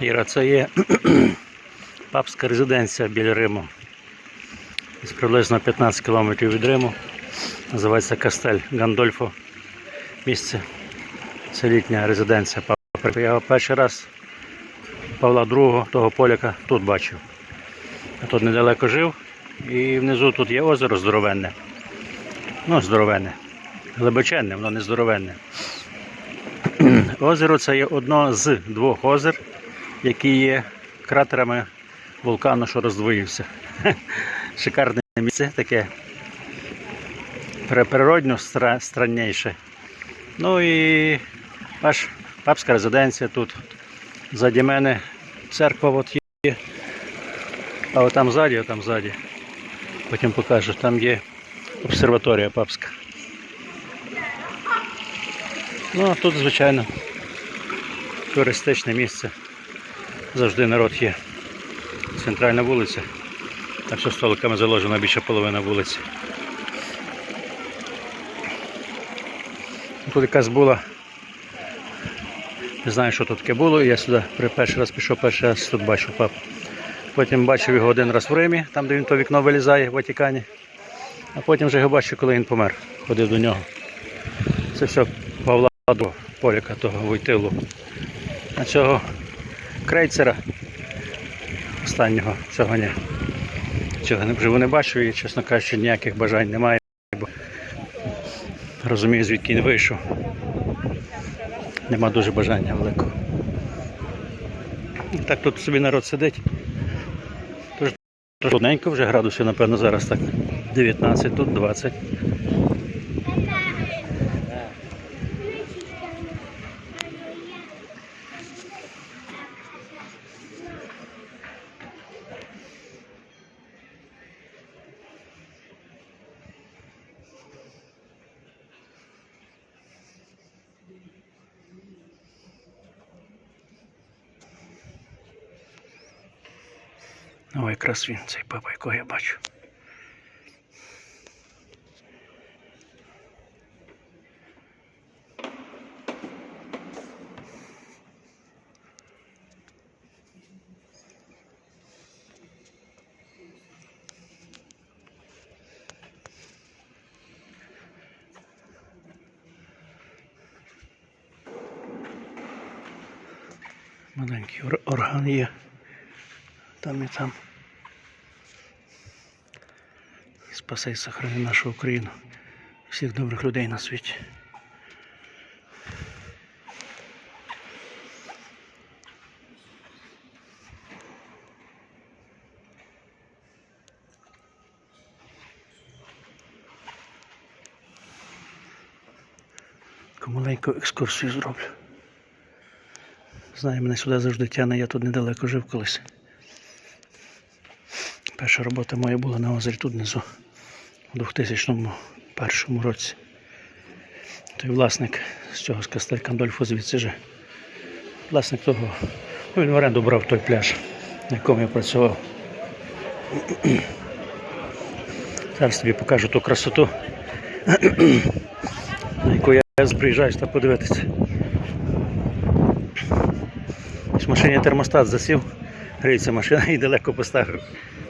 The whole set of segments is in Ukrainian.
Іра, це є папська резиденція біля Риму. Десь приблизно 15 кілометрів від Риму. Називається Кастель Гандольфо. Місце. Це літня резиденція папи. Я перший раз Павла II, того поляка, тут бачив. Я тут недалеко жив. І внизу тут є озеро здоровенне. Ну, здоровенне. Глибоченне, воно не здоровенне. Озеро це є одно з двох озер, які є кратерами вулкану, що роздвоївся. Шикарне місце таке природньо стра- странніше. Ну і аж папська резиденція тут. Ззаді мене церква от є. А от там ззаді, там ззаді. Потім покажу, там є обсерваторія папська. Ну, а тут, звичайно, туристичне місце. Завжди народ є. Центральна вулиця. Так що столиками заложена більше половина вулиці. Тут якась була. Не знаю, що тут таке було. Я сюди перший раз пішов, перший раз тут бачив папу. Потім бачив його один раз в Римі, там де він то вікно вилізає в Ватикані. А потім вже його бачив, коли він помер. Ходив до нього. Це все Павла поляка того Войтилу. А цього крейцера останнього цього ні. Цього не- живу не бачу і, чесно кажучи, ніяких бажань немає, бо розумію, звідки він вийшов. Нема дуже бажання великого. І так тут собі народ сидить. Тож трудненько вже градусів, напевно, зараз так 19, тут 20. О, якраз він, цей папа, якого я бачу. Маленький орган є. Там і там. Спаси і сохрани нашу Україну. Всіх добрих людей на світі. Маленьку екскурсію зроблю. Знаю, мене сюди завжди тягне, я тут недалеко жив колись. Перша робота моя була на озері тут внизу у 2001 році. Той власник з цього з Кастель Кандольфо звідси же. Власник того, ну, він в оренду брав той пляж, на якому я працював. Зараз тобі покажу ту красоту, на яку я приїжджаю сюди подивитися. В машині термостат засів, гріється машина і далеко поставив.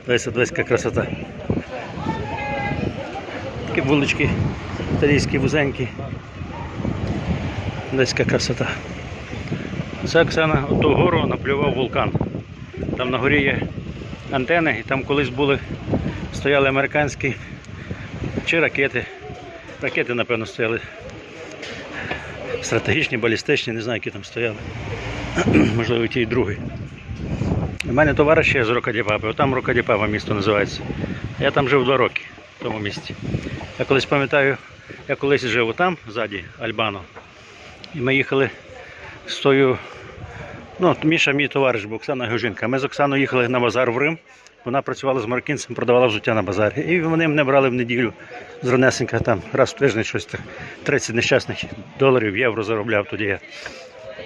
Дивися, дивись, красота. Такі вулички італійські, вузенькі. Десь яка красота. Це Оксана ту гору наплював вулкан. Там на горі є антени, і там колись були, стояли американські чи ракети. Ракети, напевно, стояли. Стратегічні, балістичні, не знаю, які там стояли. Можливо, ті, і другий. У мене товариш є з Рокадіпапи, там Рокадіпапа місто називається. Я там жив два роки в тому місті. Я колись пам'ятаю, я колись жив там, ззаді, Альбано. І ми їхали з тою. Ну, Міша, мій товариш, бо Оксана його жінка. Ми з Оксаною їхали на базар в Рим. Вона працювала з мароккінцем, продавала взуття на базарі. І вони мене брали в неділю з Ронесенька там раз в тиждень щось так, 30 нещасних доларів, євро заробляв тоді я.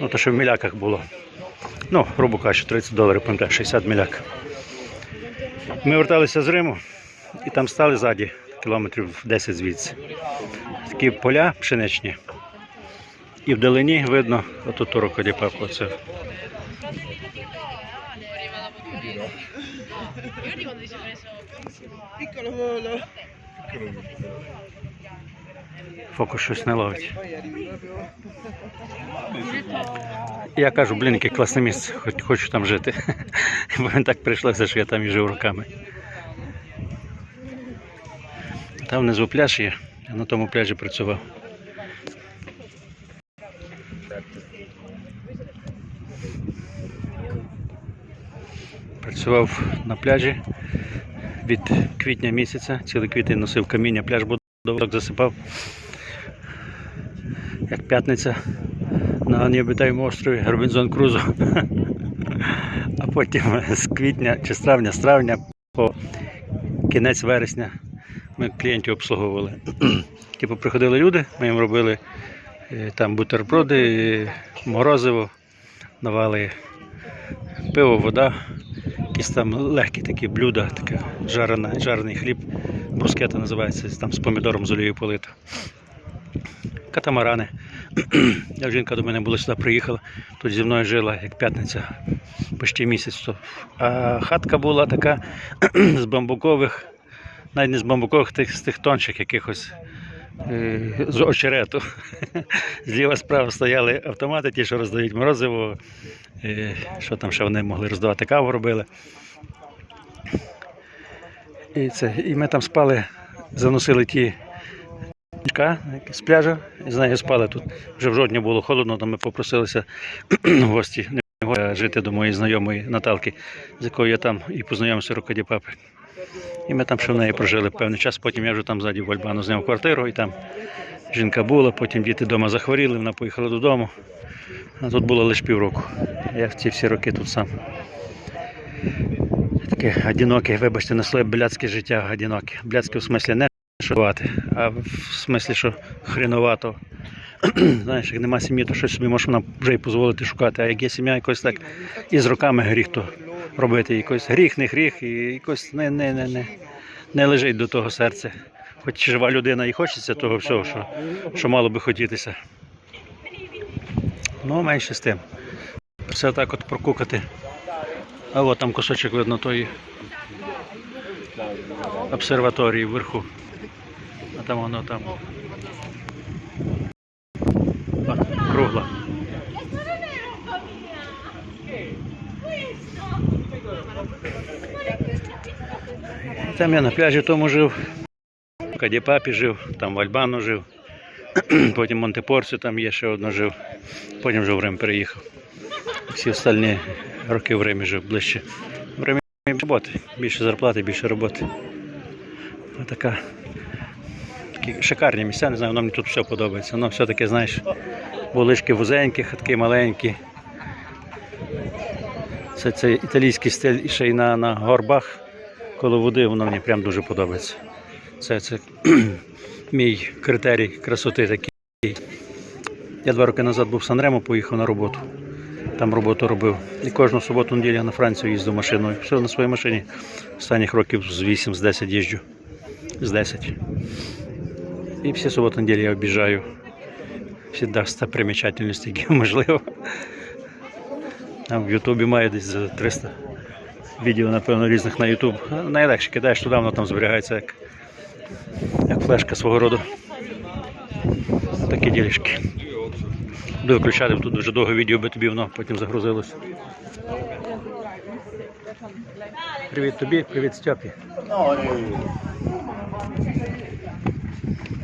Ну, то що в міляках було. Ну, грубо кажучи, 30 доларів, пам'ятаю, 60 міляк. Ми верталися з Риму і там стали ззаді, кілометрів 10 звідси. Такі поля пшеничні. І вдалині видно отут рукодіпапу. Оце. Piccolo volo. Фокус щось не ловить. Я кажу, блін, яке класне місце, хоч хочу там жити. Бо мені так прийшлося, що я там і жив роками. Там внизу пляж є, я на тому пляжі працював. Працював на пляжі від квітня місяця, цілий квітень носив каміння, пляж будовок засипав. Як п'ятниця на необитаємому острові Робінзон Крузо. А потім з квітня чи з травня, з травня по кінець вересня ми клієнтів обслуговували. Типу приходили люди, ми їм робили е, там бутерброди, морозиво, давали пиво, вода, якісь там легкі такі блюда, таке жарена, жарений хліб, брускета називається, там з помідором з олією полита. Катамарани. Як жінка до мене була сюди приїхала, тут зі мною жила як п'ятниця, почти місяць. То. А хатка була така з бамбукових, навіть не з бамбукових, тих, з тих тонших якихось з очерету. Зліва справа стояли автомати, ті, що роздають морозиво, е, що там ще вони могли роздавати каву робили. І, це, і ми там спали, заносили ті з пляжа, і з нею спали тут. Вже в жодні було холодно, то ми попросилися в гості жити до моєї знайомої Наталки, з якою я там і познайомився рукоді папи. І ми там ще в неї прожили певний час, потім я вже там ззаді в Альбану зняв квартиру, і там жінка була, потім діти вдома захворіли, вона поїхала додому. А тут було лише півроку. Я в ці всі роки тут сам. Таке одиноке, вибачте, на своє блядське життя одиноке. Блядське в смислі не шувати, а в смислі, що хреновато. Знаєш, як нема сім'ї, то щось собі можеш нам вже й дозволити шукати. А як є сім'я, якось так і з роками гріх то робити. Якось гріх, не гріх, і якось не, не, не, не, не лежить до того серця. Хоч жива людина і хочеться того всього, що, що мало би хотітися. Ну, менше з тим. Все так от прокукати. А от там кусочок видно тої обсерваторії вверху. А там воно там. О, Кругла. Там я на пляжі тому жив. В Кадіпапі жив, там в Альбану жив. Потім в Монтепорсі там є ще одно жив. Потім вже в Рим переїхав. Всі остальні роки в Римі жив ближче. В Римі роботи. Більше зарплати, більше роботи. Така такі шикарні місця, не знаю, воно мені тут все подобається. Воно все таке, знаєш, вулички вузенькі, хатки маленькі. Це, це італійський стиль і ще й на, на горбах коло води, воно мені прям дуже подобається. Це, це мій критерій красоти такий. Я два роки назад був в Санремо, поїхав на роботу. Там роботу робив. І кожну суботу неділю на Францію їздив машиною. Все на своїй машині. Останніх років з 8 з 10 їжджу. З 10. І всі суботи неділі я об'їжджаю. Всі достопримічательності, які можливо. Там в Ютубі має десь за 300 відео, напевно, різних на Ютуб. Найлегше кидаєш туди, воно там зберігається як, як флешка свого роду. Такі ділішки. Буду виключати, тут дуже довго відео, би тобі воно потім загрузилося. Привіт тобі, привіт Стьопі.